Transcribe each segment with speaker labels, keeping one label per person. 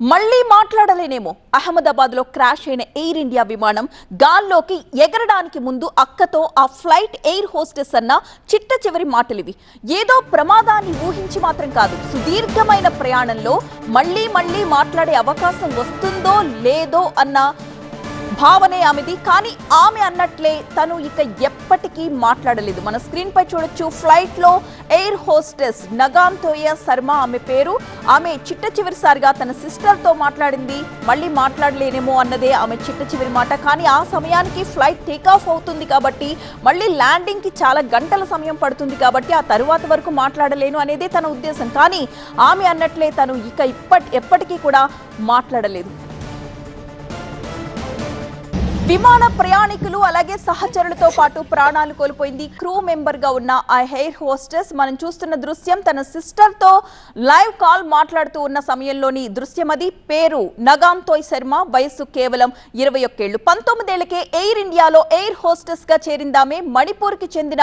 Speaker 1: మళ్ళీ మాట్లాడలేనేమో. అహ్మదాబాద్లో క్రాష్ అయిన ఎయిర్ ఇండియా విమానం గాల్లోకి ఎగరడానికి ముందు అక్కతో ఆ ఫ్లైట్ ఎయిర్ హోస్టెస్ అన్న చిట్ట చివరి మాటలివి. ఏదో ప్రమాదాన్ని ఊహించి మాత్రం కాదు సుదీర్ఘమైన ప్రయాణంలో మళ్ళీ మళ్ళీ మాట్లాడే అవకాశం వస్తుందో లేదో అన్న భావనే ఆమెది. కానీ ఆమె అన్నట్లే తను ఇక ఎప్పటికీ మాట్లాడలేదు. మన స్క్రీన్ పై చూడొచ్చు ఫ్లైట్లో ఎయిర్ హోస్టెస్ నగామ్ తోయ శర్మ ఆమె పేరు. ఆమె చిట్ట చివరిసారిగా తన సిస్టర్తో మాట్లాడింది. మళ్ళీ మాట్లాడలేనేమో అన్నదే ఆమె చిట్ట చివరి మాట. కానీ ఆ సమయానికి ఫ్లైట్ టేక్ ఆఫ్ అవుతుంది కాబట్టి మళ్ళీ ల్యాండింగ్కి చాలా గంటల సమయం పడుతుంది కాబట్టి ఆ తరువాత వరకు మాట్లాడలేను అనేదే తన ఉద్దేశం. కానీ ఆమె అన్నట్లే తను ఇక ఇప్పటి ఎప్పటికీ కూడా మాట్లాడలేదు. విమాన ప్రయాణికులు అలాగే సహచరులతో పాటు ప్రాణాలు కోల్పోయింది క్రూ మెంబర్గా ఉన్న ఆ హెయిర్ హోస్టెస్. మనం చూస్తున్న దృశ్యం తన సిస్టర్తో లైవ్ కాల్ మాట్లాడుతూ ఉన్న సమయంలోని దృశ్యం అది. పేరు నగాంతోయ్ శర్మ వయస్సు కేవలం ఇరవై ఒక్కేళ్ళు పంతొమ్మిదేళ్ళకే ఎయిర్ ఇండియాలో ఎయిర్ హోస్టెస్గా చేరిందామే. మణిపూర్కి చెందిన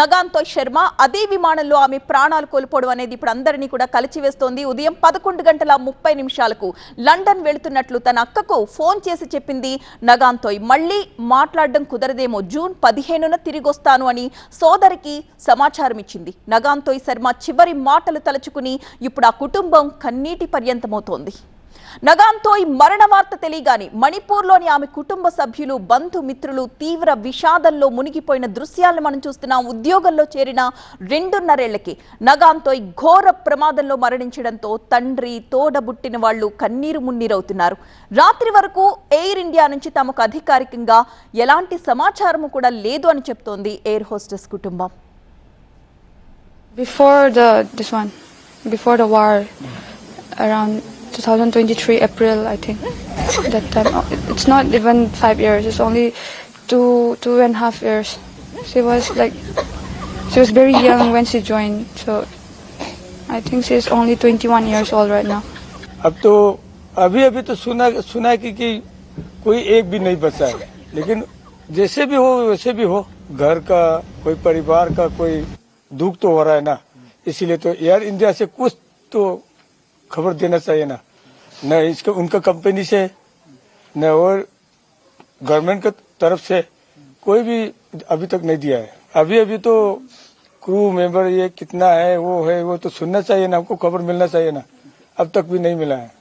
Speaker 1: నగాంతోయ్ శర్మ అదే విమానంలో ఆమె ప్రాణాలు కోల్పోవడం అనేది ఇప్పుడు అందరినీ కూడా కలిచివేస్తోంది. ఉదయం పదకొండు గంటల ముప్పై నిమిషాలకు లండన్ వెళుతున్నట్లు తన అక్కకు ఫోన్ చేసి చెప్పింది నగాంతోయ్ తోయ్ మళ్ళీ మాట్లాడడం కుదరదేమో. జూన్ పదిహేనున తిరిగొస్తాను అని సోదరికి సమాచారం ఇచ్చింది. నగాంతోయ్ శర్మ చివరి మాటలు తలుచుకుని ఇప్పుడు ఆ కుటుంబం కన్నీటి పర్యంతమవుతోంది. నగాంతోయ్ మరణ వార్త తెలియగానే మణిపూర్లోని ఆమె కుటుంబ సభ్యులు బంధుమిత్రులు తీవ్ర విషాదంలో మునిగిపోయిన దృశ్యాలను మనం చూస్తున్నాం. ఉద్యోగంలో చేరిన రెండున్నరేళ్ళకి నగాంతోయ్ ఘోర ప్రమాదంలో మరణించడంతో తండ్రి తోడబుట్టిన వాళ్ళు కన్నీరు మున్నీరవుతున్నారు. రాత్రి వరకు ఎయిర్ ఇండియా నుంచి తమకు అధికారికంగా ఎలాంటి సమాచారము కూడా లేదు అని చెప్తోంది ఎయిర్ హోస్టెస్ కుటుంబం.
Speaker 2: Before the this one, before the war, around 2023 April, I think. That time, oh, it- it's not even five years. It's only two two and a half years. She was like, she was very young when she joined. So, I think she's only 21 years old right now.
Speaker 3: अब तो अभी अभी तो सुना सुना कि, कि कोई एक भी नहीं बचा है लेकिन जैसे भी हो वैसे भी हो घर का कोई परिवार का कोई दुख तो हो रहा है ना इसीलिए तो एयर इंडिया से कुछ तो खबर देना चाहिए ना न इसका, उनका कंपनी से न और गवर्नमेंट के तरफ़ से कोई भी अभी तक नहीं दिया है। अभी अभी तो क्रू मेंबर ये कितना है, वो है, वो तो सुनना चाहिए ना, हमको खबर मिलना चाहिए ना। अब तक भी नहीं मिला है।